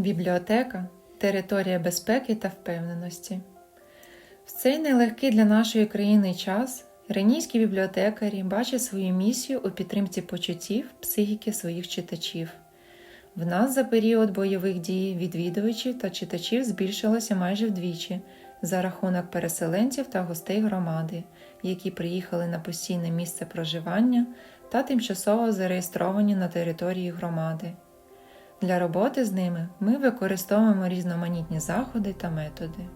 Бібліотека територія безпеки та впевненості. В цей нелегкий для нашої країни час ренійські бібліотекарі бачать свою місію у підтримці почуттів психіки своїх читачів. В нас за період бойових дій відвідувачів та читачів збільшилося майже вдвічі за рахунок переселенців та гостей громади, які приїхали на постійне місце проживання та тимчасово зареєстровані на території громади. Для роботи з ними ми використовуємо різноманітні заходи та методи.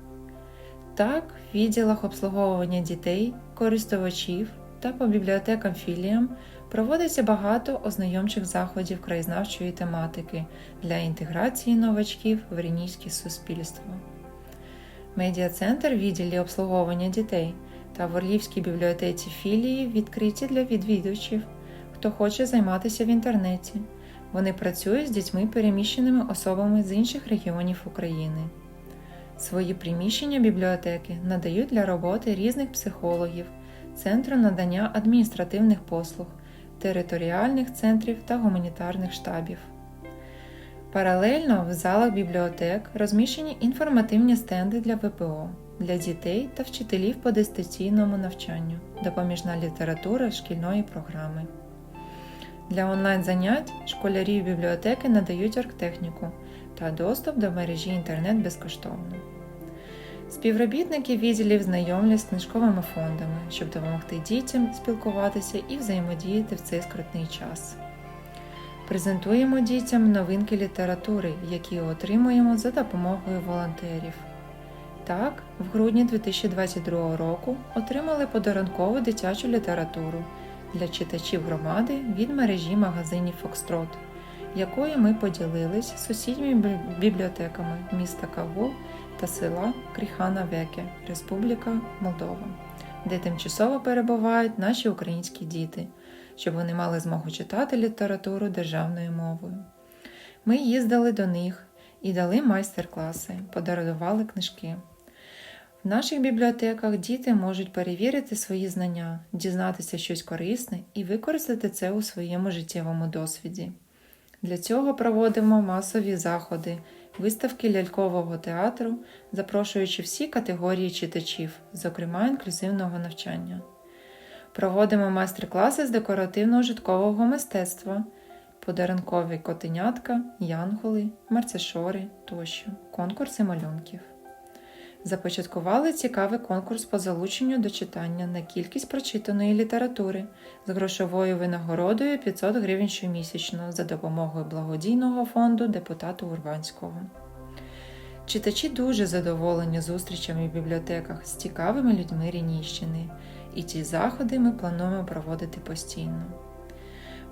Так, в відділах обслуговування дітей, користувачів та по бібліотекам філіям проводиться багато ознайомчих заходів краєзнавчої тематики для інтеграції новачків в ренійське суспільство. Медіа-центр відділі обслуговування дітей та в Орлівській бібліотеці філії відкриті для відвідувачів, хто хоче займатися в інтернеті. Вони працюють з дітьми переміщеними особами з інших регіонів України. Свої приміщення бібліотеки надають для роботи різних психологів, Центру надання адміністративних послуг, територіальних центрів та гуманітарних штабів. Паралельно в залах бібліотек розміщені інформативні стенди для ВПО, для дітей та вчителів по дистанційному навчанню, допоміжна література шкільної програми. Для онлайн-занять школярі бібліотеки надають оргтехніку та доступ до мережі інтернет безкоштовно. Співробітники відділів знайомлять з книжковими фондами, щоб допомогти дітям спілкуватися і взаємодіяти в цей скрутний час. Презентуємо дітям новинки літератури, які отримуємо за допомогою волонтерів. Так, в грудні 2022 року отримали подарункову дитячу літературу для читачів громади від мережі магазинів Фокстрот, якою ми поділились з сусідніми бібліотеками міста Кагул та села Кріхана Веке, Республіка Молдова, де тимчасово перебувають наші українські діти, щоб вони мали змогу читати літературу державною мовою. Ми їздили до них і дали майстер-класи, подарували книжки. В наших бібліотеках діти можуть перевірити свої знання, дізнатися щось корисне і використати це у своєму життєвому досвіді. Для цього проводимо масові заходи, виставки лялькового театру, запрошуючи всі категорії читачів, зокрема інклюзивного навчання. Проводимо майстер-класи з декоративно-житкового мистецтва, подарункові котенятка, янголи, марцешори тощо, конкурси малюнків. Започаткували цікавий конкурс по залученню до читання на кількість прочитаної літератури з грошовою винагородою 500 гривень щомісячно за допомогою благодійного фонду депутата Урбанського. Читачі дуже задоволені зустрічами в бібліотеках з цікавими людьми Рінійщини, і ці заходи ми плануємо проводити постійно.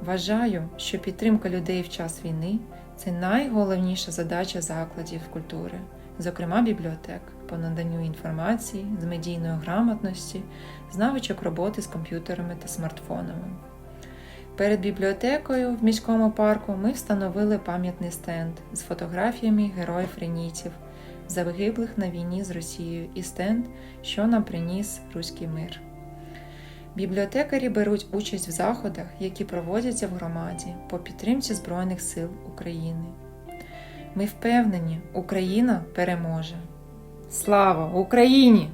Вважаю, що підтримка людей в час війни це найголовніша задача закладів культури, зокрема бібліотек, по наданню інформації з медійної грамотності, з навичок роботи з комп'ютерами та смартфонами. Перед бібліотекою в міському парку ми встановили пам'ятний стенд з фотографіями героїв ренійців, загиблих на війні з Росією, і стенд, що нам приніс руський мир. Бібліотекарі беруть участь в заходах, які проводяться в громаді по підтримці Збройних сил України. Ми впевнені, Україна переможе. Слава Україні!